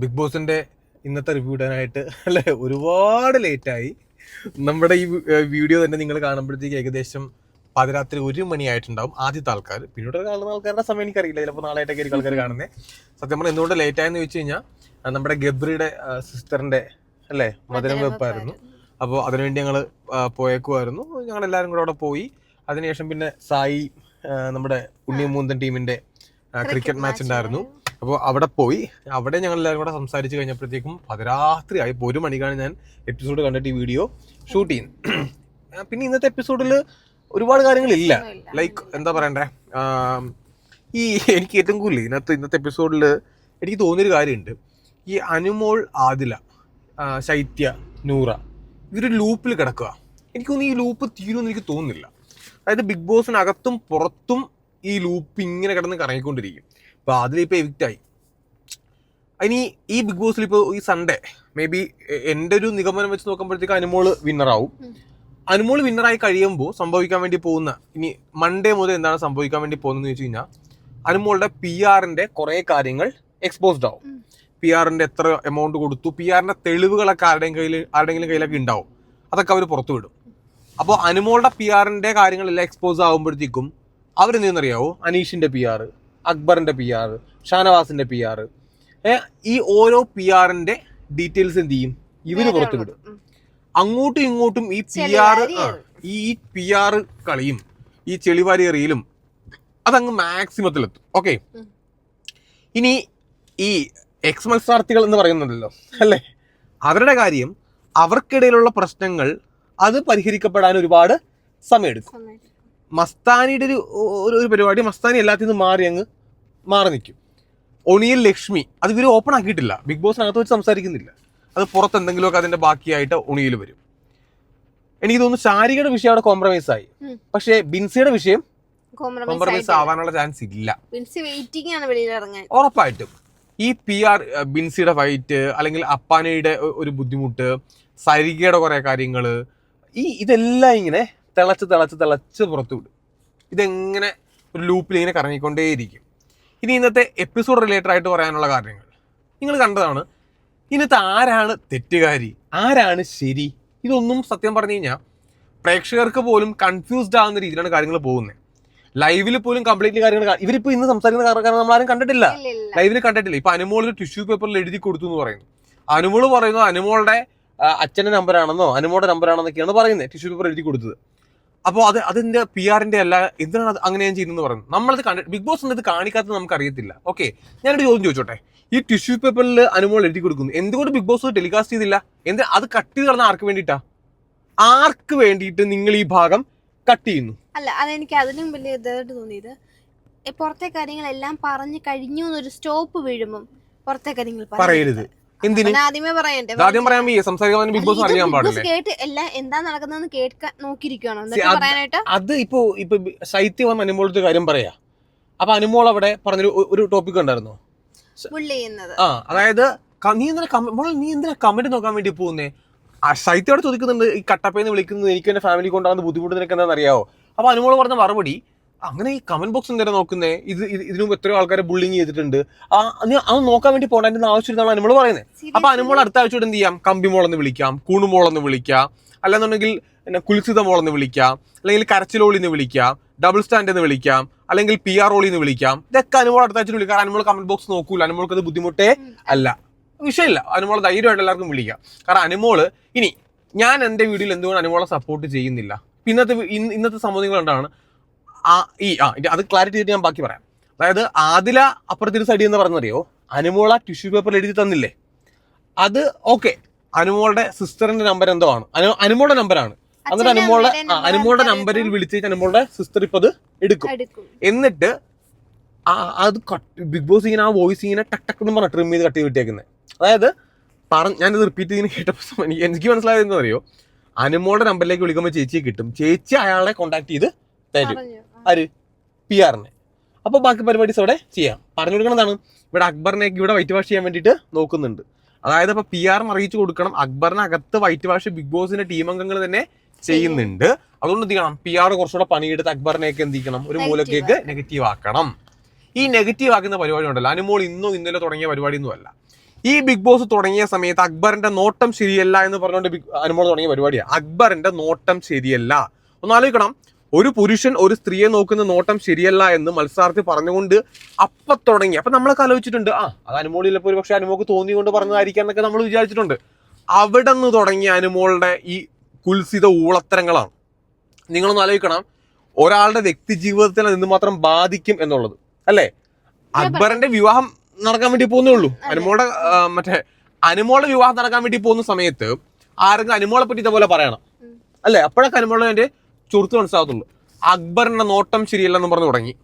Big ബോസിന്റെ ഇന്നത്തെ review ഇടാനായിട്ട് അല്ലെ? ഒരുപാട് ലേറ്റായി നമ്മുടെ ഈ വീഡിയോ തന്നെ നിങ്ങൾ കാണുമ്പോഴത്തേക്ക് ഏകദേശം പാതിരാത്രി ഒരു മണിയായിട്ടുണ്ടാവും ആദ്യത്തെ ആൾക്കാർ പിന്നീട് കാണുന്ന ആൾക്കാരുടെ സമയം എനിക്കറിയില്ല. ചിലപ്പോൾ നാളായിട്ടൊക്കെ ആയിരിക്കും ആൾക്കാർ കാണുന്നത് സത്യം പറഞ്ഞാൽ എന്തുകൊണ്ട് ലേറ്റ് ആയെന്ന് ചോദിച്ചു കഴിഞ്ഞാൽ നമ്മുടെ ഗബ്രിയുടെ സിസ്റ്ററിന്റെ അല്ലേ? മധുരം വെപ്പായിരുന്നു. അപ്പോൾ അതിനുവേണ്ടി ഞങ്ങൾ പോയേക്കുമായിരുന്നു ഞങ്ങൾ എല്ലാവരും കൂടെ അവിടെ പോയി. അതിനുശേഷം പിന്നെ സായി നമ്മുടെ ഉണ്ണിമൂന്തൻ ടീമിന്റെ ക്രിക്കറ്റ് മാച്ച് ഉണ്ടായിരുന്നു. അപ്പോൾ അവിടെ പോയി. അവിടെ ഞങ്ങൾ എല്ലാവരും കൂടെ സംസാരിച്ച് കഴിഞ്ഞപ്പോഴത്തേക്കും പതിരാത്രി ആയി ഒരു മണിക്കാണ് ഞാൻ എപ്പിസോഡ് കണ്ടിട്ട് ഈ വീഡിയോ ഷൂട്ട് ചെയ്യുന്നത്. പിന്നെ ഇന്നത്തെ എപ്പിസോഡിൽ ഒരുപാട് കാര്യങ്ങളില്ല. ലൈക്ക് എന്താ പറയണ്ടേ? ഈ എനിക്ക് ഏറ്റവും കൂടുതൽ ഇന്നത്തെ ഇന്നത്തെ എപ്പിസോഡിൽ എനിക്ക് തോന്നിയൊരു കാര്യമുണ്ട്. ഈ അനുമോൾ ആദില ശൈത്യ നൂറ ഇവർ ലൂപ്പിൽ കിടക്കുക എനിക്ക് തോന്നുന്നു ഈ ലൂപ്പ് തീരുമെന്ന് എനിക്ക് തോന്നുന്നില്ല. അതായത് ബിഗ് ബോസിനകത്തും പുറത്തും ഈ ലൂപ്പ് ഇങ്ങനെ കിടന്ന് കറങ്ങിക്കൊണ്ടിരിക്കും. അപ്പോൾ അതിലിപ്പോൾ എവിക്റ്റ് ആയി. ഇനി ഈ ബിഗ് ബോസിൽ ഇപ്പോൾ ഈ സൺഡേ മേ ബി എന്റെ ഒരു നിഗമനം വെച്ച് നോക്കുമ്പോഴത്തേക്ക് അനുമോൾ വിന്നറാവും. അനുമോൾ വിന്നറായി കഴിയുമ്പോൾ സംഭവിക്കാൻ വേണ്ടി പോകുന്ന ഇനി മൺഡേ മുതൽ എന്താണ് സംഭവിക്കാൻ വേണ്ടി പോകുന്നതെന്ന് വെച്ച് കഴിഞ്ഞാൽ അനുമോളുടെ പി ആറിന്റെ കുറെ കാര്യങ്ങൾ എക്സ്പോസ്ഡ് ആവും. പി ആറിന്റെ എത്ര എമൗണ്ട് കൊടുത്തു പി ആറിന്റെ തെളിവുകളൊക്കെ ആരുടെയും കയ്യിൽ ആരുടെങ്കിലും കയ്യിലൊക്കെ ഉണ്ടാവും. അതൊക്കെ അവർ പുറത്തു വിടും. അപ്പോൾ അനുമോളുടെ പി ആറിന്റെ കാര്യങ്ങളെല്ലാം എക്സ്പോസ് ആകുമ്പോഴത്തേക്കും അവരെന്തെന്നറിയാവോ അനീഷിന്റെ പി ആർ അക്ബറിന്റെ പി ആർ ഷാനവാസിന്റെ പി ആർ ഈ ഓരോ പി ആറിന്റെ ഡീറ്റെയിൽസ് എന്ത് ചെയ്യും? ഇവർ പുറത്തു വിടും അങ്ങോട്ടും ഇങ്ങോട്ടും ഈ പി ആർ ഈ പി ആർ കളിയും ഈ ചെളിവാരി എറിയലും അതങ്ങ് മാക്സിമത്തിലെത്തും. ഓക്കെ ഇനി ഈ എക്സ് മത്സരാർത്ഥികൾ എന്ന് പറയുന്നുണ്ടല്ലോ അല്ലേ? അവരുടെ കാര്യം അവർക്കിടയിലുള്ള പ്രശ്നങ്ങൾ അത് പരിഹരിക്കപ്പെടാൻ ഒരുപാട് സമയമെടുക്കും. മസ്താനിയുടെ ഒരു ഒരു ഒരു പരിപാടി മസ്താനി എല്ലാത്തിൽ നിന്ന് മാറി അങ്ങ് മാറി നിൽക്കും. ഒണിയൽ ലക്ഷ്മി അത് ഇവർ ഓപ്പൺ ആക്കിയിട്ടില്ല. ബിഗ് ബോസിനകത്ത് വെച്ച് സംസാരിക്കുന്നില്ല. അത് പുറത്ത് എന്തെങ്കിലുമൊക്കെ അതിന്റെ ബാക്കിയായിട്ട് ഒണിയിൽ വരും. എനിക്ക് തോന്നുന്നു ശാരികയുടെ വിഷയം അവിടെ കോംപ്രമൈസ് ആയി. പക്ഷേ ബിൻസിയുടെ വിഷയം കോംപ്രമൈസ് ആവാനുള്ള ചാൻസ് ഇല്ല. വിൻസി വെയിറ്റിംഗ് ആണ് വെളിയിൽ ഇറങ്ങാൻ. ഉറപ്പായിട്ടും. ഈ പി ആർ ബിൻസിയുടെ ഫൈറ്റ് അല്ലെങ്കിൽ അപ്പാനയുടെ ഒരു ബുദ്ധിമുട്ട് സരികയുടെ കുറെ കാര്യങ്ങൾ ഈ ഇതെല്ലാം ഇങ്ങനെ തിളച്ച് തിളച്ച് തിളച്ച് പുറത്തു വിടും ഇതെങ്ങനെ ഒരു ലൂപ്പിൽ ഇങ്ങനെ കറങ്ങിക്കൊണ്ടേയിരിക്കും. ഇനി ഇന്നത്തെ എപ്പിസോഡ് റിലേറ്റഡ് ആയിട്ട് പറയാനുള്ള കാര്യങ്ങൾ. നിങ്ങൾ കണ്ടതാണ്. ഇന്നത്തെ ആരാണ് തെറ്റുകാരി? ആരാണ് ശരി? ഇതൊന്നും സത്യം പറഞ്ഞു കഴിഞ്ഞാൽ പ്രേക്ഷകർക്ക് പോലും കൺഫ്യൂസ്ഡ് ആവുന്ന രീതിയിലാണ് കാര്യങ്ങൾ പോകുന്നത് ലൈവിൽ പോലും കംപ്ലീറ്റ്ലി കാര്യങ്ങൾ ഇവരിപ്പോൾ ഇവരിപ്പോ ഇന്ന് സംസാരിക്കുന്ന കാരണം നമ്മൾ ആരും കണ്ടിട്ടില്ല. ലൈവിൽ കണ്ടിട്ടില്ല. ഇപ്പൊ അനുമോൾ ടിഷ്യൂ പേപ്പറിൽ എഴുതി കൊടുത്തു എന്ന് പറയുന്നു. അനുമോൾ പറയുന്നു അനുമോളുടെ അച്ഛന്റെ നമ്പറാണെന്നോ അനുമോളുടെ നമ്പറാണെന്നൊക്കെയാണ് പറയുന്നത് ടിഷ്യൂ പേപ്പർ എഴുതി കൊടുത്തത്. അപ്പോൾ അത് അതിന്റെ പി ആറിന്റെ അല്ല എന്തിനാണ് അത് അങ്ങനെ ഞാൻ ചെയ്യുന്നത് പറഞ്ഞു നമ്മളത് കണ്ട ബിഗ് ബോസ് ഇത് കാണിക്കാത്തത് നമുക്ക് അറിയത്തില്ല ഓക്കെ ഞാനൊരു ചോദ്യം ചോദിച്ചോട്ടെ? ഈ ടിഷ്യൂ പേപ്പറിൽ അനുമോൾ എഴുതി കൊടുക്കുന്നു. എന്തുകൊണ്ട് ബിഗ് ബോസ് ടെലികാസ്റ്റ് ചെയ്തില്ല? എന്ത് അത് കട്ട് ചെയ്ത് കളഞ്ഞ ആർക്ക് വേണ്ടിയിട്ടാ? ആർക്ക് വേണ്ടിയിട്ട് നിങ്ങൾ ഈ ഭാഗം കട്ട് ചെയ്യുന്നു? അല്ല അതെനിക്ക് അതിലും വലിയ ഇതായിട്ട് തോന്നിയത് പുറത്തെ കാര്യങ്ങളെല്ലാം പറഞ്ഞു കഴിഞ്ഞു എന്നൊരു സ്റ്റോപ്പ് വീഴുമ്പം പുറത്തെ കാര്യങ്ങൾ പറയരുത്. എന്തിന്? ആദ്യമേ പറയണ്ടേ ആദ്യം പറയാൻ വയ്യ. സംസാരിക്കാൻ ബിഗ് ബോസ് അറിയാൻ പാടില്ല? കേട്ട് എല്ലാം എന്താ നടക്കുന്നതെന്ന് കേൾക്കാൻ നോക്കിയിരിക്കുകയാണോ അത് ഇപ്പോ ഇപ്പൊ ശൈത്യം വന്ന് അനുമോളത്തെ കാര്യം പറയാ. അപ്പൊ അനുമോൾ അവിടെ പറഞ്ഞൊരു ഒരു ടോപ്പിക് ഉണ്ടായിരുന്നു. ആ അതായത് നീ എന്തിനാ നീ എന്തിനാ കമന്റ് നോക്കാൻ വേണ്ടി പോകുന്നേ? ആ ശൈത്യോടെ ചോദിക്കുന്നുണ്ട് ഈ കട്ടപ്പേന്ന് വിളിക്കുന്നത് എനിക്ക് എന്റെ ഫാമിലി കൊണ്ടാകുന്ന ബുദ്ധിമുട്ട് നിനക്ക് എന്താണെന്ന് അറിയാവോ? അപ്പൊ അനുമോൾ പറഞ്ഞ മറുപടി അങ്ങനെ ഈ കമന്റ് ബോക്സ് എന്തിനാ നോക്കുന്നേ ഇത് ഇത് ഇതിനു എത്രയോ ആൾക്കാരെ ബുള്ളിങ് ചെയ്തിട്ടുണ്ട്. ആ അത് നോക്കാൻ വേണ്ടി പോകേണ്ട ആവശ്യമില്ലെന്നാണ് അനുമോൾ പറയുന്നത് അപ്പൊ അനുമോൾ അടുത്ത ആഴ്ച എന്ത് ചെയ്യാം? കമ്പി കമ്പിമോളെന്ന് വിളിക്കാം കൂണു കൂണുമോളെന്ന് വിളിക്കാം അല്ലാന്നുണ്ടെങ്കിൽ പിന്നെ കുൽസിത മോളെന്ന് വിളിക്കാം അല്ലെങ്കിൽ കരച്ചിലോളിന്ന് വിളിക്കാം ഡബിൾ സ്റ്റാൻഡ് എന്ന് വിളിക്കാം അല്ലെങ്കിൽ പി ആർ ഓളിന്ന് വിളിക്കാം. ഇതൊക്കെ അനുമോൾ അടുത്ത ആഴ്ച വിളിക്കാം. അനുമോൾ കമന്റ് ബോക്സ് നോക്കൂല. അനുമോൾക്ക് അത് ബുദ്ധിമുട്ടേ അല്ല. വിഷയമില്ല. അനുമോൾ ധൈര്യമായിട്ട് എല്ലാവർക്കും വിളിക്കാം. കാരണം അനുമോൾ ഇനി ഞാൻ എന്റെ വീഡിയോയിൽ എന്തുകൊണ്ട് അനുമോളെ സപ്പോർട്ട് ചെയ്യുന്നില്ല? ഇന്നത്തെ ഇന്നത്തെ സംഭവങ്ങൾ എന്താണ്? ആ ഈ ആ അത് ക്ലാരിറ്റി ചെയ്തിട്ട് ഞാൻ ബാക്കി പറയാം. അതായത് ആദില അപ്പുറത്തൊരു സൈഡിൽ എന്ന് പറഞ്ഞറിയോ അനുമോള ടിഷ്യൂ പേപ്പറിൽ എഴുതി തന്നില്ലേ? അത് ഓക്കെ അനുമോളുടെ സിസ്റ്ററിന്റെ നമ്പർ എന്തോ ആണ്. അനു അനുമോളുടെ നമ്പറാണ് എന്നിട്ട് അനുമോളുടെ അനുമോളുടെ നമ്പറിൽ വിളിച്ചിട്ട് അനുമോളുടെ സിസ്റ്റർ ഇപ്പൊ അത് എടുക്കും. എന്നിട്ട് ആ അത് ബിഗ് ബോസ് ഇങ്ങനെ ആ വോയിസ് ഇങ്ങനെ ടക് ടക്ക് എന്ന് പറഞ്ഞ ട്രിം ചെയ്ത് കട്ടി വിട്ടേക്കുന്നത് അതായത് പറഞ്ഞ ഞാനിത് റിപ്പീറ്റ് ചെയ്യുന്ന കേട്ടപ്പോൾ എനിക്ക് എനിക്ക് മനസ്സിലായത് എന്താ അറിയോ? അനുമോളുടെ നമ്പറിലേക്ക് വിളിക്കുമ്പോൾ ചേച്ചിയെ കിട്ടും. ചേച്ചി അയാളെ കോൺടാക്ട് ചെയ്ത് തരും. ആര്? പി ആറിനെ. അപ്പോൾ ബാക്കി പരിപാടീസ് അവിടെ ചെയ്യാം. പറഞ്ഞു കൊടുക്കണതാണ്. ഇവിടെ അക്ബറിനെ ഇവിടെ വൈറ്റ് വാഷ് ചെയ്യാൻ വേണ്ടിയിട്ട് നോക്കുന്നുണ്ട്. അതായത് അപ്പോൾ പി ആറിന് അറിയിച്ചു കൊടുക്കണം. അക്ബറിനകത്ത് വൈറ്റ് വാഷ് ബിഗ് ബോസിന്റെ ടീം അംഗങ്ങൾ തന്നെ ചെയ്യുന്നുണ്ട്. അതുകൊണ്ട് എന്ത് ചെയ്യണം? പി ആർ കുറച്ചുകൂടെ പണിയെടുത്ത് അക്ബറിനെയൊക്കെ എന്ത് ചെയ്യണം? ഒരു മൂലക്കേക്ക് നെഗറ്റീവ് ആക്കണം. ഈ നെഗറ്റീവ് ആക്കുന്ന പരിപാടി ഉണ്ടല്ലോ. അനുമോൾ ഇന്നും ഇന്നലെ തുടങ്ങിയ പരിപാടി ഒന്നും അല്ല. ഈ ബിഗ് ബോസ് തുടങ്ങിയ സമയത്ത് അക്ബറിന്റെ നോട്ടം ശരിയല്ല എന്ന് പറഞ്ഞുകൊണ്ട് ബിഗ് അനുമോൾ തുടങ്ങിയ പരിപാടിയാണ് അക്ബറിന്റെ നോട്ടം ശരിയല്ല. ഒന്ന് ആലോചിക്കണം. ഒരു പുരുഷൻ ഒരു സ്ത്രീയെ നോക്കുന്ന നോട്ടം ശരിയല്ല എന്ന് മത്സരാർത്ഥി പറഞ്ഞുകൊണ്ട് അപ്പൊ തുടങ്ങി. അപ്പൊ നമ്മളൊക്കെ ആലോചിച്ചിട്ടുണ്ട് ആ അത് അനുമോളില്ലപ്പോൾ ഒരു പക്ഷെ അനുമോക്ക് തോന്നിക്കൊണ്ട് പറഞ്ഞതായിരിക്കാം എന്നൊക്കെ നമ്മൾ വിചാരിച്ചിട്ടുണ്ട്. അവിടെ നിന്ന് തുടങ്ങിയ അനുമോളുടെ ഈ കുൽസിത ഊളത്തരങ്ങളാണ്. നിങ്ങളൊന്ന് ആലോചിക്കണം ഒരാളുടെ വ്യക്തി ജീവിതത്തിൽ നിന്ന് മാത്രം ബാധിക്കും എന്നുള്ളത് അല്ലേ? അക്ബറിന്റെ വിവാഹം നടക്കാൻ വേണ്ടി പോകുന്നേ ഉള്ളൂ. അനുമോളുടെ മറ്റേ അനുമോളുടെ വിവാഹം നടക്കാൻ വേണ്ടി പോകുന്ന സമയത്ത് ആരെങ്കിലും അനുമോളെ പറ്റി ഇതേപോലെ പറയണം. അല്ലെ? അപ്പോഴൊക്കെ അനുമോളെ ചുരുത്ത് മനസ്സിലാകത്തുള്ളൂ അക്ബറിന്റെ നോട്ടം ശരിയല്ലെന്ന് പറഞ്ഞു തുടങ്ങി.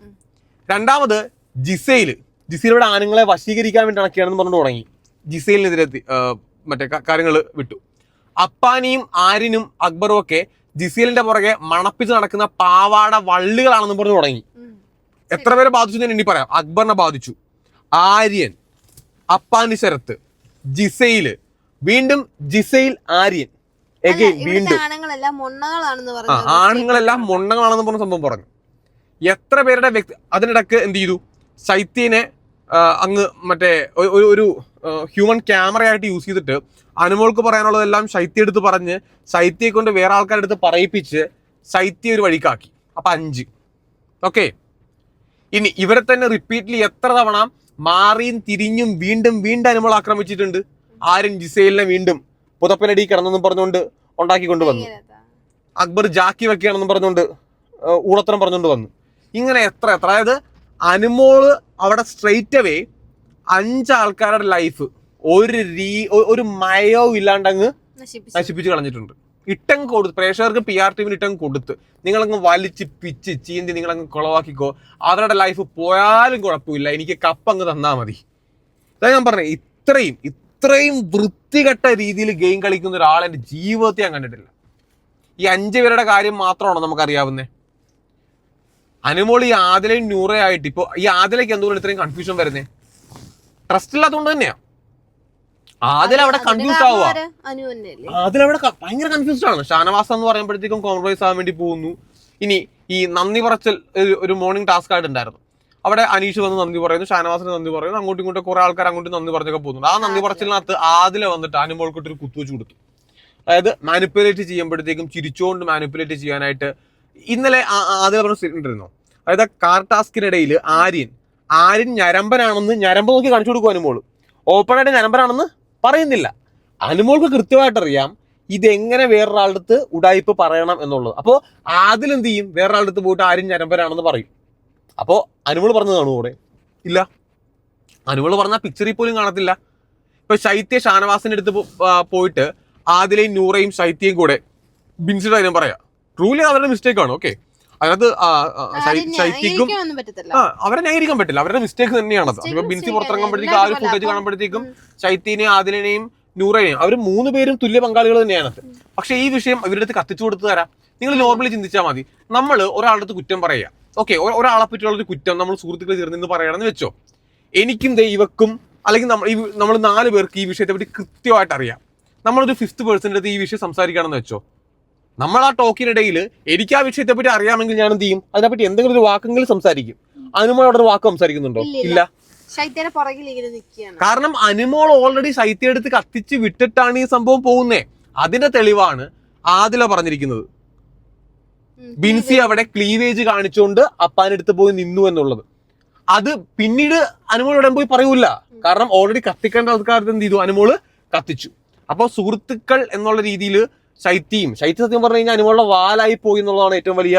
രണ്ടാമത് ജിസയിൽ ജിസയിലൂടെ ആനങ്ങളെ വശീകരിക്കാൻ വേണ്ടി നടക്കുകയാണെന്ന് പറഞ്ഞു തുടങ്ങി. ജിസയിലിനെതിരെ മറ്റേ കാര്യങ്ങൾ വിട്ടു. അപ്പാനിയും ആരിനും അക്ബറും ഒക്കെ ജിസേലിന്റെ പുറകെ മണപ്പിച്ച് നടക്കുന്ന പാവാട വള്ളികളാണെന്നും പറഞ്ഞു തുടങ്ങി. എത്ര പേരെ ബാധിച്ചു ഞാൻ എണ്ണി പറയാം. അക്ബറിനെ ബാധിച്ചു. ആര്യൻ അപ്പാനി ശരത്ത് ജിസയിൽ വീണ്ടും ജിസയിൽ ആര്യൻ. വീണ്ടും. ആണുങ്ങളെല്ലാം മുണ്ണകളാണെന്ന് പറഞ്ഞു ആണുങ്ങളെല്ലാം മൊണ്ണങ്ങളാണെന്ന് പറഞ്ഞ സംഭവം പറഞ്ഞു. എത്ര പേരുടെ വ്യക്തി അതിനിടക്ക് എന്ത് ചെയ്തു? ശൈത്യനെ അങ്ങ് മറ്റേ ഒരു ഒരു ഹ്യൂമൻ ക്യാമറയായിട്ട് യൂസ് ചെയ്തിട്ട് അനുമോൾക്ക് പറയാനുള്ളതെല്ലാം ശൈത്യ എടുത്ത് പറഞ്ഞ് ശൈത്യയെ കൊണ്ട് വേറെ ആൾക്കാരുടെ അടുത്ത് പറയിപ്പിച്ച് ശൈത്യ ഒരു വഴിക്കാക്കി. അപ്പൊ അഞ്ച്. ഓക്കെ. ഇനി ഇവരെ തന്നെ റിപ്പീറ്റ്ലി എത്ര തവണ മാറിയും തിരിഞ്ഞും വീണ്ടും വീണ്ടും അനുമോൾ ആക്രമിച്ചിട്ടുണ്ട്? ആരും ജിസൈലിനെ വീണ്ടും പുതപ്പനടി കിടന്നെന്നും പറഞ്ഞുകൊണ്ട് ഉണ്ടാക്കി കൊണ്ടുവന്നു അക്ബർ ജാക്കി വെക്കുകയാണെന്നും പറഞ്ഞുകൊണ്ട് ഊളത്തരം പറഞ്ഞുകൊണ്ട് വന്നു. ഇങ്ങനെ എത്ര എത്ര അതായത് അനുമോൾ അവിടെ സ്ട്രെയിറ്റ് അവേ അഞ്ചാൾക്കാരുടെ ലൈഫ് ഒരു രീ ഒരു മയവും ഇല്ലാണ്ടങ്ങ് നശിപ്പിച്ചു. നശിപ്പിച്ച് കളഞ്ഞിട്ടുണ്ട്. ഇട്ടങ്ങ് കൊടുത്ത് പ്രേക്ഷകർക്ക് പി ആർ ടീമിന് ഇട്ടങ്ങ് കൊടുത്ത് നിങ്ങളങ്ങ് വലിച്ച് പിച്ച് ചീന്തി നിങ്ങളങ്ങ് കുളവാക്കിക്കോ അവരുടെ ലൈഫ് പോയാലും കുഴപ്പമില്ല എനിക്ക് കപ്പ് അങ്ങ് തന്നാൽ മതി. അതായത് ഞാൻ പറഞ്ഞത് ഇത്രയും ഇത്രയും വൃത്തികെട്ട രീതിയിൽ ഗെയിം കളിക്കുന്ന ഒരാൾ എന്റെ ജീവിതത്തിൽ ഞാൻ കണ്ടിട്ടില്ല. ഈ അഞ്ച് പേരുടെ കാര്യം മാത്രമാണോ നമുക്കറിയാവുന്നത് അനുമോൾ ഈ ആദിലയും നൂറയായിട്ട് ഇപ്പോൾ ഈ ആദിലേക്ക് എന്തുകൊണ്ട് ഇത്രയും കൺഫ്യൂഷൻ വരുന്നേ? ട്രസ്റ്റ് ഇല്ലാത്തതുകൊണ്ട് തന്നെയാ. ആദിൽ അവിടെ കൺഫ്യൂസ് ആവുക. ക- ഭയങ്കര കൺഫ്യൂസ്ഡ് ആണ്. ഷാനവാസ് എന്ന് പറയുമ്പോഴത്തേക്കും കോംപ്രമൈസ് ആവാൻ വേണ്ടി പോകുന്നു. ഇനി ഈ നന്ദി പറച്ചൽ ഒരു- ഒരു മോർണിംഗ് ടാസ്ക് ആയിട്ട് ഉണ്ടായിരുന്നു. അവിടെ അനീഷ് വന്ന് നന്ദി പറയുന്നു ഷാനവാസിന് നന്ദി പറയുന്നു അങ്ങോട്ടും ഇങ്ങോട്ടും കുറെ ആൾക്കാർ അങ്ങോട്ടും നന്ദി പറഞ്ഞൊക്കെ പോകുന്നുണ്ട്. ആ നന്ദി പറച്ചിലിനകത്ത് ആദില വന്നിട്ട് അനുമോൾക്കിട്ട് ഒരു കുത്തുവെച്ച് കൊടുത്തു. അതായത് മാനിപ്പുലേറ്റ് ചെയ്യുമ്പോഴത്തേക്കും ചിരിച്ചുകൊണ്ട് മാനിപ്പുലേറ്റ് ചെയ്യാനായിട്ട് ഇന്നലെ ആ- ആ- ആദില പറഞ്ഞ സ്റ്റേറ്റ്മെന്റ് ഇരുന്നു അതായത് കാർ ടാസ്കിനിടയിൽ ആര്യൻ ആര്യൻ ഞരമ്പനാണെന്ന് ഞരമ്പ് നോക്കി കാണിച്ചു കൊടുക്കും അനുമോൾ ഓപ്പണായിട്ട് ഞരമ്പനാണെന്ന് പറയുന്നില്ല. അനുമോൾക്ക് കൃത്യമായിട്ട് അറിയാം ഇതെങ്ങനെ വേറൊരാളുടെ അടുത്ത് ഉടായ്പ പറയണം എന്നുള്ളത്. അപ്പോൾ ആദ്യം എന്ത് ചെയ്യും? വേറൊരാളുടെ അടുത്ത് പോയിട്ട് ആരും ഞരമ്പനാണെന്ന് പറയും. അപ്പോൾ പറഞ്ഞത് പറഞ്ഞതാണ് കൂടെ ഇല്ല. അനുമൾ പറഞ്ഞ പിക്ചറിൽ പോലും കാണത്തില്ല. ഇപ്പൊ ശൈത്യ ഷാനവാസിന്റെ അടുത്ത് പോയിട്ട് ആദിലയും നൂറയും ശൈത്യയും കൂടെ ബിൻസിയുടെ കാര്യം പറയാം. ട്രൂലി അവരുടെ മിസ്റ്റേക്ക് ആണ് ഓക്കെ അതിനകത്ത് ശൈത്യക്കും ആ അവരെ ന്യായീകരിക്കാൻ പറ്റില്ല. അവരുടെ മിസ്റ്റേക്ക് തന്നെയാണത് അത്. ഇപ്പൊ ബിൻസി mistake പുറത്തിറങ്ങുമ്പോഴത്തേക്കും ആ ഒരു ഫുട്ടേജ്. കാണുമ്പോഴത്തേക്കും ശൈത്യനെയും ആദിലിനെയും നൂറേനെയും അവർ മൂന്ന് പേരും തുല്യ പങ്കാളികൾ തന്നെയാണ് പക്ഷെ ഈ വിഷയം ഇവരുടെ അടുത്ത് കത്തിച്ചു കൊടുത്തു തരാം. നിങ്ങൾ നോർമലി ചിന്തിച്ചാൽ മതി. നമ്മൾ ഒരാളുടെ അടുത്ത് കുറ്റം പറയുക. ഓക്കെ ഒരാളെ പറ്റിയുള്ള ഒരു കുറ്റം നമ്മൾ സുഹൃത്തുക്കൾ ചേർന്ന് പറയണമെന്ന് വെച്ചോ? എനിക്കും ദേ ഇവക്കും അല്ലെങ്കിൽ നമ്മൾ ഈ നമ്മൾ നാല് പേർക്ക് ഈ വിഷയത്തെ പറ്റി കൃത്യമായിട്ട് അറിയാം. നമ്മളൊരു ഫിഫ്ത്ത് പേഴ്സന്റെ അടുത്ത് ഈ വിഷയം സംസാരിക്കുകയാണെന്ന് വെച്ചോ? നമ്മൾ ആ ടോക്കിനിടയിൽ എനിക്ക് ആ വിഷയത്തെ പറ്റി അറിയാമെങ്കിൽ ഞാൻ എന്ത് ചെയ്യും? അതിനെപ്പറ്റി എന്തെങ്കിലും ഒരു വാക്കെങ്കിലും സംസാരിക്കും. അനുമോൾ അവിടെ ഒരു വാക്ക് സംസാരിക്കുന്നുണ്ടോ? ഇല്ല, കാരണം അനുമോൾ ഓൾറെഡി ശൈത്യ എടുത്ത് കത്തിച്ച് വിട്ടിട്ടാണ് ഈ സംഭവം പോകുന്നേ. അതിന്റെ തെളിവാണ് ആദില പറഞ്ഞിരിക്കുന്നത്. ബിൻസി അവിടെ ക്ലീവേജ് കാണിച്ചുകൊണ്ട് അപ്പാനെടുത്ത് പോയി നിന്നു എന്നുള്ളത്. അത് പിന്നീട് അനുമോൾ ഇവിടെ പോയി പറയൂല കാരണം ഓൾറെഡി കത്തിക്കേണ്ട ആൾക്കാർക്ക് എന്ത് ചെയ്തു? അനുമോൾ കത്തിച്ചു. അപ്പോൾ സുഹൃത്തുക്കൾ എന്നുള്ള രീതിയിൽ ശൈത്യം ശൈത്യ സത്യം പറഞ്ഞു കഴിഞ്ഞാൽ അനുമോളുടെ വാലായി പോയി എന്നുള്ളതാണ് ഏറ്റവും വലിയ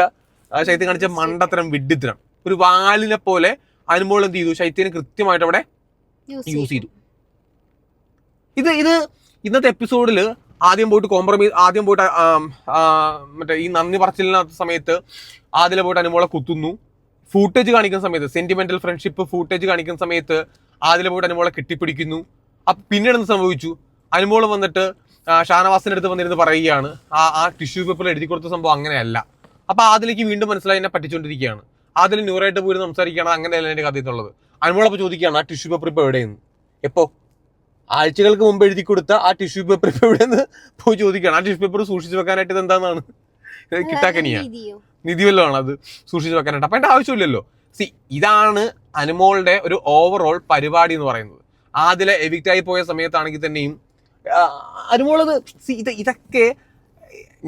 ശൈത്യം കാണിച്ച മണ്ടത്തരം വിഡിത്തരം ഒരു വാലിനെ പോലെ അനുമോൾ എന്ത് ചെയ്തു? ശൈത്യനെ കൃത്യമായിട്ട് അവിടെ യൂസ് യൂസ് ചെയ്തു. ഇത് ഇത് ഇന്നത്തെ എപ്പിസോഡിൽ ആദ്യം പോയിട്ട് കോംപ്രമൈസ് ആദ്യം പോയിട്ട് മറ്റേ ഈ നന്ദി പറച്ചിലിനകത്ത സമയത്ത് ആദ്യം പോയിട്ട് അനുമോളെ കുത്തുന്നു. ഫൂട്ടേജ് കാണിക്കുന്ന സമയത്ത് സെന്റിമെന്റൽ ഫ്രണ്ട്ഷിപ്പ് ഫൂട്ടേജ് കാണിക്കുന്ന സമയത്ത് ആദ്യം പോയിട്ട് അനുമോളെ കെട്ടിപ്പിടിക്കുന്നു. അപ്പൊ പിന്നീട് എന്ത് സംഭവിച്ചു? അനുമോൾ വന്നിട്ട് ഷാനവാസിന്റെ അടുത്ത് വന്നിരുന്ന് പറയുകയാണ് ആ ആ ടിഷ്യൂ പേപ്പർ എഴുതി കൊടുത്ത സംഭവം അങ്ങനെയല്ല. അപ്പൊ ആദിലേക്ക് വീണ്ടും മനസ്സിലായി എന്നെ പറ്റിച്ചുകൊണ്ടിരിക്കുകയാണ് ആദിൽ ന്യൂറായിട്ട് പോയി സംസാരിക്കുകയാണ് അങ്ങനെയല്ല എന്റെ കഥ എന്നുള്ളത് അനുമോളപ്പോൾ ചോദിക്കുകയാണ് ആ ടിഷ്യൂ പേപ്പർ ഇപ്പോൾ എവിടെയെന്ന്? എപ്പോ? ആഴ്ചകൾക്ക് മുമ്പ് എഴുതി കൊടുത്ത ആ ടിഷ്യൂ പേപ്പർ ഇപ്പോൾ എവിടെയെന്ന് പോയി ചോദിക്കണം. ആ ടിഷ്യൂ പേപ്പർ സൂക്ഷിച്ചു വെക്കാനായിട്ട് ഇത് എന്താണെന്നാണ് ഇത് കിട്ടാക്കനിയാ രീതിയോ? നിധി വല്ലതാണ് അത് സൂക്ഷിച്ചു വെക്കാനായിട്ട്? അപ്പൊ എന്റെ ആവശ്യമില്ലല്ലോ. സി ഇതാണ് അനുമോളുടെ ഒരു ഓവറോൾ പരിപാടി എന്ന് പറയുന്നത്. ആദ്യം എവിക്റ്റ് ആയി പോയ സമയത്താണെങ്കിൽ തന്നെയും അനുമോളത് സി ഇത് ഇതൊക്കെ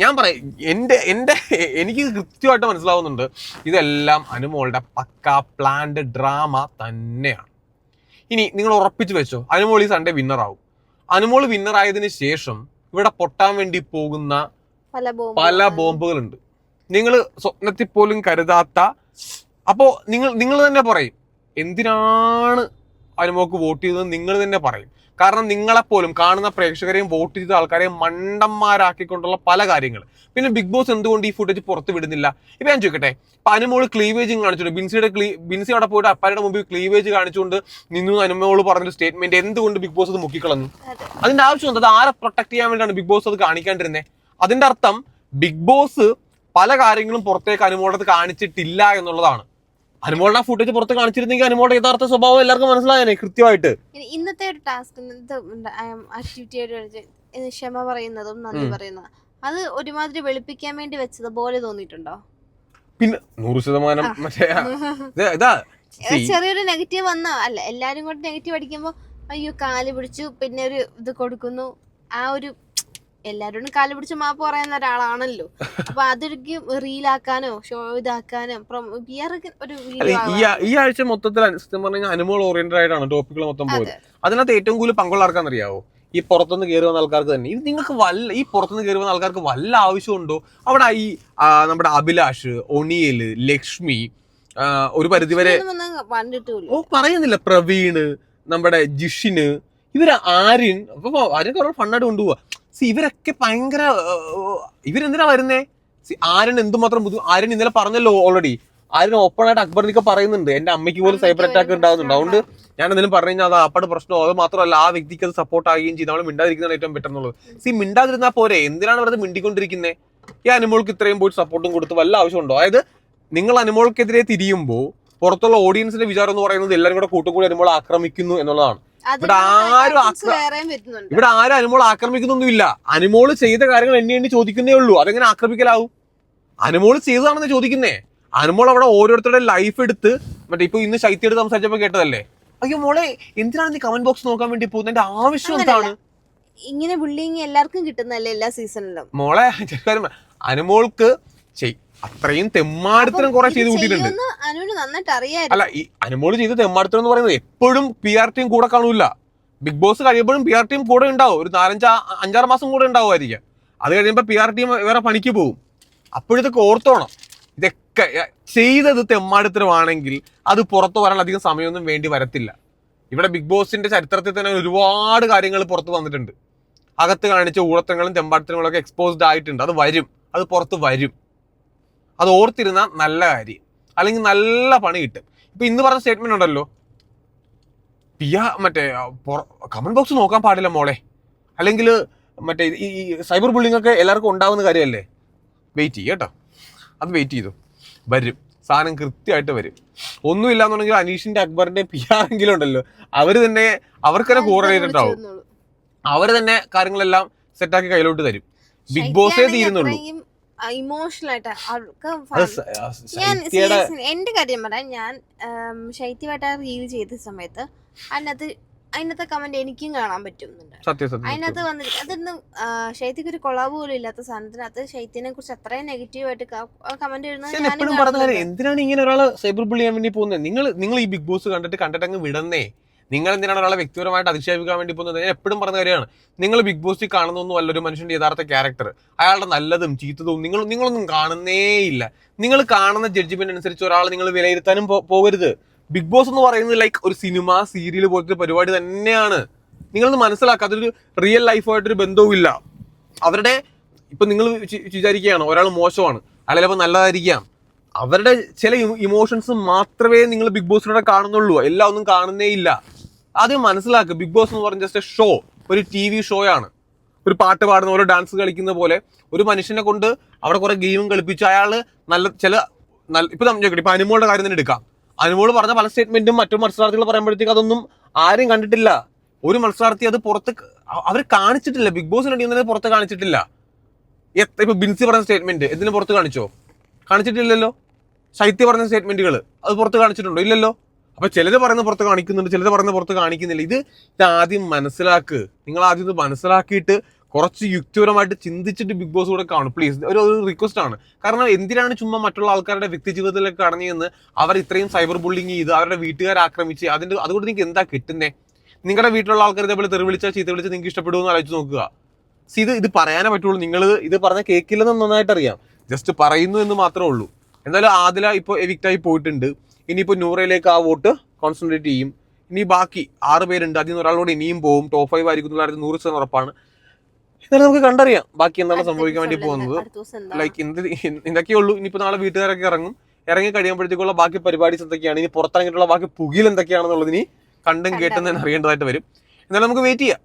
ഞാൻ പറയാം എന്റെ എന്റെ എനിക്ക് കൃത്യമായിട്ട് മനസ്സിലാവുന്നുണ്ട് ഇതെല്ലാം അനുമോളുടെ പക്ക പ്ലാൻഡ് ഡ്രാമ തന്നെയാണ്. ഇനി നിങ്ങൾ ഉറപ്പിച്ചു വെച്ചോ അനുമോൾ ഈ സൺഡേ വിന്നർ ആവും. അനുമോൾ വിന്നർ ആയതിന് ശേഷം ഇവിടെ പൊട്ടാൻ വേണ്ടി പോകുന്ന പല ബോംബ് പല ബോംബുകളുണ്ട്. നിങ്ങൾ സ്വപ്നത്തിൽ പോലും കരുതാത്ത അപ്പോ നിങ്ങൾ നിങ്ങൾ തന്നെ പറയും എന്തിനാണ് അനുമോക്ക് വോട്ട് ചെയ്തത് നിങ്ങൾ തന്നെ പറയും. കാരണം നിങ്ങളെപ്പോലും കാണുന്ന പ്രേക്ഷകരെയും വോട്ട് ചെയ്ത ആൾക്കാരെയും മണ്ടന്മാരാക്കിക്കൊണ്ടുള്ള പല കാര്യങ്ങൾ. പിന്നെ ബിഗ് ബോസ് എന്തുകൊണ്ട് ഈ ഫുട്ടേജ് പുറത്ത് വിടുന്നില്ല? ഇപ്പൊ ഞാൻ ചോദിക്കട്ടെ ഇപ്പൊ അനുമോൾ ക്ലീവേജും കാണിച്ചുകൊണ്ട് ബിൻസിയുടെ ക്ലീ ബിൻസി അവിടെ പോയിട്ട് അപ്പാരുടെ മുമ്പിൽ ക്ലീവേജ് കാണിച്ചുകൊണ്ട് നിന്നു അനുമോൾ അനുമോൾ പറഞ്ഞൊരു സ്റ്റേറ്റ്മെന്റ് എന്തുകൊണ്ട് ബിഗ് ബോസ് അത് മുക്കിക്കളഞ്ഞു? അതെ. അതിന്റെ ആവശ്യം എന്താ? അത് ആരെ പ്രൊട്ടക്ട് ചെയ്യാൻ വേണ്ടിയാണ് ബിഗ് ബോസ് അത് കാണിക്കാണ്ടിരുന്നത് അതിന്റെ അർത്ഥം ബിഗ് ബോസ് പല കാര്യങ്ങളും പുറത്തേക്ക് അനുമോളത്ത് കാണിച്ചിട്ടില്ല എന്നുള്ളതാണ്. അനുമോളുടെ ഫുട്ടേജ് പുറത്ത് കാണിച്ചിരുന്നെങ്കിൽ അനുമോളുടെ യഥാർത്ഥ സ്വഭാവം എല്ലാവർക്കും മനസ്സിലായനെ കൃത്യമായിട്ട്. ഇനി ഇന്നത്തെ ഒരു ടാസ്ക് ആക്ടിവിറ്റി ആയിട്ട് ക്ഷമ പറയുന്നതും നന്ദി പറയുന്ന പറയുന്നതും. അത് ഒരുമാതിരി വെളുപ്പിക്കാൻ വേണ്ടി വെച്ചത് പോലെ തോന്നിയിട്ടുണ്ടോ? പിന്നെ നൂറ് ശതമാനം ആ. മറ്റേ ഇതാ ചെറിയൊരു നെഗറ്റീവ് വന്ന അല്ല എല്ലാരും കൂടെ നെഗറ്റീവ് അടിക്കുമ്പോ അയ്യോ കാൽ പിടിച്ചു പിന്നെ ഒരു ഇത് കൊടുക്കുന്നു. ആ ഒരു എല്ലാരോടും കാൽ പിടിച്ച് മാപ്പ് പറയുന്ന ഒരാളാണല്ലോ. അപ്പൊ അതൊരിക്കും റീലാക്കാനോ ഷോ ഇതാക്കാനോ ഒരു ഈ ആഴ്ച മൊത്തത്തിൽ അനു- സത്യം പറഞ്ഞാൽ അനുമോൾ ഓറിയന്റഡ് ആയിട്ടാണ് ടോപ്പിക്കുകൾ മൊത്തം പോയത്. അതെ അതിനകത്ത് ഏറ്റവും കൂടുതൽ പങ്കുള്ള ആർക്കാണെന്നറിയാവോ? ഈ പുറത്തുനിന്ന് കയറി വന്ന ആൾക്കാർക്ക് തന്നെ. ഇത് നിങ്ങൾക്ക് വല്ല ഈ പുറത്തുനിന്ന് കയറി വന്ന ആൾക്കാർക്ക് വല്ല ആവശ്യമുണ്ടോ? അവിടെ ഈ നമ്മുടെ അഭിലാഷ് ഒണിയൽ ലക്ഷ്മി ഒരു പരിധിവരെ ഓ പറയുന്നില്ല. പ്രവീണ് നമ്മുടെ ജിഷിന്. ഇവർ ആര്യൻ അപ്പൊ ആര്യൻ കുറെ ഫണ്ണായിട്ട് കൊണ്ടുപോവാ. സി ഇവരൊക്കെ ഭയങ്കര ഇവരെന്തിനാ വരുന്നേ? സി ആര്യൻ എന്തുമാത്രം ബുദ്ധി ആരൻ ഇന്നലെ പറഞ്ഞല്ലോ ഓൾറെഡി ആര്യൻ ഓപ്പൺ ആയിട്ട് അക്ബറിനൊക്കെ പറയുന്നുണ്ട് എന്റെ അമ്മയ്ക്ക് പോലും സൈബർ അറ്റാക്ക് ഉണ്ടാകുന്നുണ്ട് അതുകൊണ്ട് ഞാൻ എന്തെങ്കിലും പറഞ്ഞു കഴിഞ്ഞാൽ അത് അപ്പാട് പ്രശ്നമോ അത് മാത്രമല്ല ആ വ്യക്തിക്ക് അത് സപ്പോർട്ട് ആകുകയും ചെയ്യും. നമ്മൾ മിണ്ടാതിരിക്കുന്നതാണ് ഏറ്റവും ബെറ്റർ എന്നുള്ളത്. സി മിണ്ടാതിരുന്നാൽ പോരെ? എന്തിനാണ് വെറുതെ മിണ്ടിക്കൊണ്ടിരിക്കുന്നത് ഈ അനുമോൾക്ക് ഇത്രയും പോയിട്ട് സപ്പോർട്ടും കൊടുത്ത് വല്ല ആവശ്യമുണ്ടോ? അതായത് നിങ്ങൾ അനുമോൾക്കെതിരെ തിരിയുമ്പോൾ പുറത്തുള്ള ഓഡിയൻസിന്റെ വിചാരം എന്ന് പറയുന്നത് എല്ലാവരും കൂടെ കൂട്ടുകൂടി അനുമോൾ ആക്രമിക്കുന്നു എന്നുള്ളതാണ്. ഇവിടെ ആരും ഇവിടെ ആരും അനുമോൾ ആക്രമിക്കുന്നൊന്നുമില്ല. അനുമോൾ ചെയ്ത കാര്യങ്ങൾ എണ്ണി എണ്ണി ചോദിക്കുന്നേ ഉള്ളൂ. അതെങ്ങനെ ആക്രമിക്കലാവും? അനുമോൾ ചെയ്തതാണെന്ന് ചോദിക്കുന്നേ. അനുമോൾ അവിടെ ഓരോരുത്തരുടെ ലൈഫ് എടുത്ത് മറ്റേ ഇപ്പൊ ഇന്ന് ശൈത്യ എടുത്ത് സംസാരിച്ചപ്പോ കേട്ടതല്ലേ? അയ്യോ മോളെ എന്തിനാണ് നീ കമന്റ് ബോക്സ് നോക്കാൻ വേണ്ടി പോകുന്നതിന്റെ ആവശ്യം എന്താണ്? ഇങ്ങനെ ബുള്ളിങ് എല്ലാവർക്കും കിട്ടുന്നല്ലേ എല്ലാ സീസണിലും മോളെ. അനുമോൾക്ക് ചെയ് അത്രയും തെമ്മാടുത്തരം കുറെ ചെയ്ത് കൂട്ടിയിട്ടുണ്ട്. അല്ല ഈ അനുമോൾ ചെയ്ത് തെമ്മാടുത്തരം എന്ന് പറയുന്നത് എപ്പോഴും പി ആർ ടീം കൂടെ കാണൂല. ബിഗ് ബോസ് കഴിയുമ്പോഴും പി ആർ ടീം കൂടെ ഉണ്ടാവും. ഒരു നാലഞ്ച് അഞ്ചാറ് മാസം കൂടെ ഉണ്ടാവുമായിരിക്കും. അത് കഴിയുമ്പോൾ പി ആർ ടീം വേറെ പണിക്ക് പോകും. അപ്പോഴത്തേക്ക് ഓർത്തോണം. ഇതൊക്കെ ചെയ്തത് തെമ്മാടുത്തരമാണെങ്കിൽ അത് പുറത്തു വരാൻ അധികം സമയമൊന്നും വേണ്ടി വരത്തില്ല. ഇവിടെ ബിഗ് ബോസിന്റെ ചരിത്രത്തിൽ തന്നെ ഒരുപാട് കാര്യങ്ങൾ പുറത്ത് വന്നിട്ടുണ്ട്. അകത്ത് കാണിച്ച ഊഴത്തങ്ങളും തെമ്പാടിത്തരങ്ങളും ഒക്കെ എക്സ്പോസ്ഡ് ആയിട്ടുണ്ട്. അത് വരും. അത് പുറത്ത് വരും. അത് ഓർത്തിരുന്ന നല്ല കാര്യം. അല്ലെങ്കിൽ നല്ല പണി കിട്ടും. ഇപ്പൊ ഇന്ന് പറഞ്ഞ സ്റ്റേറ്റ്മെന്റ് ഉണ്ടല്ലോ? പിയ മറ്റേ കമന്റ് ബോക്സ് നോക്കാൻ പാടില്ല മോളെ. അല്ലെങ്കിൽ മറ്റേ ഈ സൈബർ ബുള്ളിംഗ് ഒക്കെ എല്ലാവർക്കും ഉണ്ടാവുന്ന കാര്യമല്ലേ? വെയിറ്റ് ചെയ്യ കേട്ടോ. അത് വെയിറ്റ് ചെയ്തു. വരും. സാധനം കൃത്യമായിട്ട് വരും. ഒന്നുമില്ല എന്നുണ്ടെങ്കിൽ അനീഷിന്റെ അക്ബറിന്റെ പി ആറെങ്കിലും ഉണ്ടല്ലോ. അവർ തന്നെ അവർക്ക് തന്നെ അവർ ആവും തന്നെ കാര്യങ്ങളെല്ലാം സെറ്റാക്കി കയ്യിലോട്ട് തരും. ബിഗ് ബോസേ തീരുന്നുള്ളൂ. ഇമോഷണൽ ആയിട്ട് അവർക്ക് ഞാൻ എന്റെ കാര്യം പറയാം. ഞാൻ ശൈത്യമായിട്ട് റീൽ ചെയ്ത സമയത്ത് അതിനകത്ത് അതിനകത്തെ കമന്റ് എനിക്കും കാണാൻ പറ്റുന്നുണ്ട്. അതിനകത്ത് വന്നിട്ട് അതൊന്നും ശൈത്യക്ക് ഒരു കൊളാബ് പോലും ഇല്ലാത്ത സാധനത്തിനകത്ത് ശൈത്യനെ കുറിച്ച് അത്രയും നെഗറ്റീവ് ആയിട്ട് കമന്റ് എഴുതുന്നത്. എന്തിനാണ് ഇങ്ങനെ ഒരാളെ സൈബർ ബുള്ളിയാൻ വേണ്ടി പോകുന്നത് നിങ്ങൾ നിങ്ങൾ ഈ ബിഗ് ബോസ് കണ്ടിട്ട് കണ്ടിട്ട് അങ്ങ് വിടന്നേ? നിങ്ങൾ എന്തിനാണ് ഒരാളെ വ്യക്തിപരമായിട്ട് അധിക്ഷേപിക്കാൻ വേണ്ടി പോകുന്നത്? ഞാൻ എപ്പോഴും പറഞ്ഞ കാര്യമാണ്. നിങ്ങൾ ബിഗ് ബോസിൽ കാണുന്നൊന്നും അല്ല ഒരു മനുഷ്യന്റെ യഥാർത്ഥ ക്യാരക്ടർ അയാളുടെ നല്ലതും ചീത്തതും നിങ്ങൾ നിങ്ങളൊന്നും കാണുന്നേ ഇല്ല നിങ്ങൾ കാണുന്ന ജഡ്ജ്മെന്റ് അനുസരിച്ച് ഒരാളെ നിങ്ങൾ വിലയിരുത്താനും പോകരുത്. ബിഗ് ബോസ് എന്ന് പറയുന്നത് ലൈക്ക് ഒരു സിനിമ സീരിയൽ പോലത്തെ പരിപാടി തന്നെയാണ്. നിങ്ങളൊന്ന് മനസ്സിലാക്കുക അതൊരു റിയൽ ലൈഫായിട്ടൊരു ബന്ധവും ഇല്ല അവരുടെ ഇപ്പൊ നിങ്ങൾ വിചാരിക്കുകയാണ് ഒരാൾ മോശമാണ്. അല്ലെങ്കിൽ ചിലപ്പോൾ നല്ലതായിരിക്കാം. അവരുടെ ചില ഇമോഷൻസ് മാത്രമേ നിങ്ങൾ ബിഗ് ബോസിലൂടെ കാണുന്നുള്ളൂ. എല്ലാം ഒന്നും കാണുന്നേ ഇല്ല ആദ്യം മനസ്സിലാക്കുക ബിഗ് ബോസ് എന്ന് പറഞ്ഞ ജസ്റ്റ് ഷോ ഒരു ടി വി ഷോ ആണ്. ഒരു പാട്ട് പാടുന്ന പോലെ ഡാൻസ് കളിക്കുന്ന പോലെ ഒരു മനുഷ്യനെ കൊണ്ട് അവിടെ കുറെ ഗെയിമും കളിപ്പിച്ച് അയാൾ നല്ല ചില നല്ല ഇപ്പൊ നമ്മൾ ഇപ്പൊ അനുമോളുടെ കാര്യം തന്നെ എടുക്കാം. അനുമോൾ പറഞ്ഞ പല സ്റ്റേറ്റ്മെന്റും മറ്റു മത്സരാർത്ഥികൾ പറയുമ്പോഴത്തേക്ക് അതൊന്നും ആരും കണ്ടിട്ടില്ല. ഒരു മത്സരാർത്ഥി അത് പുറത്ത് അവർ കാണിച്ചിട്ടില്ല. ബിഗ് ബോസിന് അടിയുന്നത് പുറത്ത് കാണിച്ചിട്ടില്ല. ഇപ്പൊ ബിൻസി പറഞ്ഞ സ്റ്റേറ്റ്മെന്റ് എന്തിനു പുറത്ത് കാണിച്ചോ? കാണിച്ചിട്ടില്ലല്ലോ? ശൈത്യ പറഞ്ഞ സ്റ്റേറ്റ്മെന്റുകൾ അത് പുറത്ത് കാണിച്ചിട്ടുണ്ടോ? ഇല്ലല്ലോ? അപ്പൊ ചിലത് പറയുന്ന പുറത്ത് കാണിക്കുന്നുണ്ട് ചിലത് പറയുന്ന പുറത്ത് കാണിക്കുന്നില്ല. ഇത് ഇത് ആദ്യം മനസ്സിലാക്ക്. നിങ്ങൾ ആദ്യം ഇത് മനസ്സിലാക്കിയിട്ട് കുറച്ച് യുക്തിപരമായിട്ട് ചിന്തിച്ചിട്ട് ബിഗ് ബോസ് കൂടെ കാണും. പ്ലീസ് ഒരു റിക്വസ്റ്റ് ആണ്. കാരണം എന്തിനാണ് ചുമ്മാ മറ്റുള്ള ആൾക്കാരുടെ വ്യക്തി ജീവിതത്തിലേക്ക് ചെന്ന് അവർ ഇത്രയും സൈബർ ബുള്ളിങ് ചെയ്ത് അവരുടെ വീട്ടുകാരെ ആക്രമിച്ച് അതിന്റെ അതുകൊണ്ട് നിങ്ങൾക്ക് എന്താ കിട്ടുന്നേ? നിങ്ങളുടെ വീട്ടിലുള്ള ആൾക്കാർ ഇതേപോലെ തെറി വിളിച്ചാൽ ചീത്ത വിളിച്ചാൽ നിങ്ങൾക്ക് ഇഷ്ടപ്പെടുമെന്ന് ആലോചിച്ച് നോക്കുക. സി ഇത് ഇത് പറയാനേ പറ്റുള്ളൂ. നിങ്ങൾ ഇത് പറഞ്ഞ കേൾക്കില്ലെന്ന് നന്നായിട്ട് അറിയാം ജസ്റ്റ് പറയുന്നു എന്ന് മാത്രമേ ഉള്ളൂ. എന്തായാലും ആദില ഇപ്പോൾ എവിക്റ്റായി പോയിട്ടുണ്ട്. ഇനിയിപ്പോൾ നൂറയിലേക്ക് ആ വോട്ട് കോൺസെൻട്രേറ്റ് ചെയ്യും. ഇനി ബാക്കി ആറ് പേരുണ്ട്. അതിൽ നിന്ന് ഒരാളോട് ഇനിയും പോകും ടോപ്പ് ഫൈവ് ആയിരിക്കും എന്നുള്ള കാര്യത്തിൽ നൂറ് ശതമാനം ഉറപ്പാണ്. എന്നാലും നമുക്ക് കണ്ടറിയാം. ബാക്കി എന്താണ് സംഭവിക്കാൻ വേണ്ടി പോകുന്നത്? ലൈക്ക് എന്ത്? ഇതൊക്കെ ഉള്ളൂ. ഇനിയിപ്പോൾ നാളെ വീട്ടുകാരൊക്കെ ഇറങ്ങും. ഇറങ്ങി കഴിയുമ്പോഴത്തേക്കുള്ള ബാക്കി പരിപാടീസ് എന്തൊക്കെയാണ്? ഇനി പുറത്തിറങ്ങിയിട്ടുള്ള ബാക്കി പുകിൽ എന്തൊക്കെയാണെന്നുള്ളത് ഇനി കണ്ടും കേട്ടും തന്നെ അറിയേണ്ടതായിട്ട് വരും. എന്നാലും നമുക്ക് വെയിറ്റ് ചെയ്യാം.